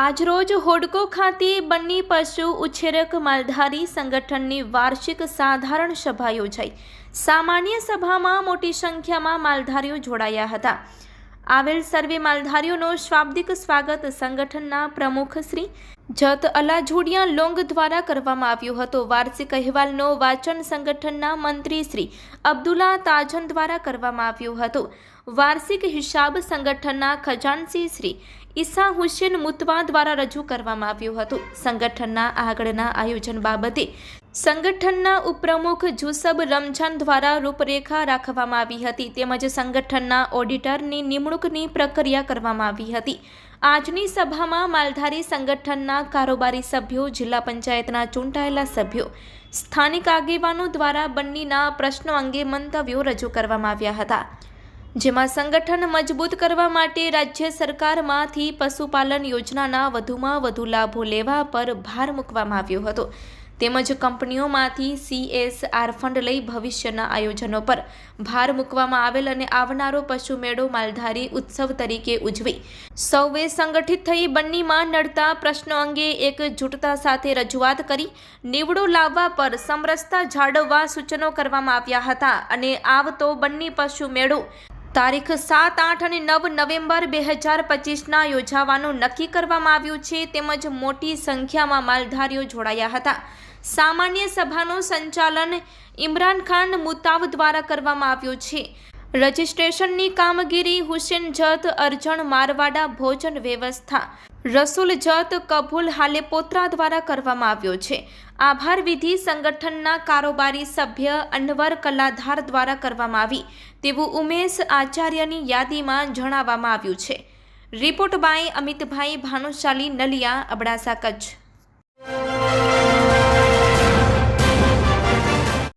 આજરોજ હોડકો ખાતે બન્ની પશુ ઉછેરક માલધારી સંગઠનની વાર્ષિક સાધારણ સભા યોજાઈ. સામાન્ય સભામાં મોટી સંખ્યામાં માલધારીઓ જોડાયા હતા. આવેલ સર્વે માલધારીઓનો શાબ્દિક સ્વાગત સંગઠનના પ્રમુખ શ્રી જત અલાજુડિયા લોંગ દ્વારા કરવામાં આવ્યો હતો. વાર્ષિક અહેવાલનો વાચન સંગઠનના મંત્રી શ્રી અબ્દુલ્લા તાજન દ્વારા કરવામાં આવ્યો હતો. વાર્ષિક હિસાબ સંગઠનના ખજાનસી શ્રી ઈસા હુસેન મુતવા દ્વારા રજૂ કરવામાં આવ્યું હતું. સંગઠનના આગળના આયોજન બાબતે સંગઠનના ઉપપ્રમુખ જુસબ રમઝાન દ્વારા રૂપરેખા રાખવામાં આવી હતી તેમજ સંગઠનના ઓડિટરની નિમણૂકની પ્રક્રિયા કરવામાં આવી હતી. આજની સભામાં માલધારી સંગઠનના કારોબારી સભ્યો, જિલ્લા પંચાયતના ચૂંટાયેલા સભ્યો, સ્થાનિક આગેવાનો દ્વારા બંનેના પ્રશ્નો અંગે મંતવ્યો રજૂ કરવામાં આવ્યા હતા. જેમાં સંગઠન મજબૂત કરવા માટે રાજ્ય સરકારમાંથી પશુપાલન યોજનાના વધુમાં વધુ લાભો લેવા પર ભાર મૂકવામાં આવ્યો હતો. તેમજ કંપનીઓમાંથી સીએસઆર ફંડ લઈ ભવિષ્યના આયોજનો પર ભાર મૂકવામાં આવેલ અને આવનારો પશુ મેળો માલધારી ઉત્સવ તરીકે ઉજવી. સૌએ સંગઠિત થઈ બંનીમાં નડતા પ્રશ્નો અંગે એક જૂટતા સાથે રજૂઆત કરી. નીવડો લાવવા પર સમરસતા જાળવવા સૂચનો કરવામાં આવ્યા હતા અને આવતો બંની પશુ મેળો તારીખ સાત, આઠ અને નવ નવેમ્બર બે હજાર પચીસના યોજાવાનું નક્કી કરવામાં આવ્યું છે. તેમજ મોટી સંખ્યામાં માલધારીઓ જોડાયા હતા. સામાન્ય સભાનું સંચાલન ઇમરાન ખાન મુતાવ દ્વારા કરવામાં આવ્યું છે. રજિસ્ટ્રેશનની કામગીરી, હુસેન જત, અરજણ મારવાડા, ભોજન વ્યવસ્થા. રસુલ જત કબૂલ હાલેપોત્રા દ્વારા કરવામાં આવ્યો છે. આભાર વિધિ સંગઠનના કારોબારી સભ્ય અનવર કલાધાર દ્વારા કરવામાં આવી. તેવું ઉમેશ આચાર્યની યાદીમાં જણાવવામાં આવ્યું છે. Report by Amitbhai Bhanushali Naliya, Abdasa Kutch.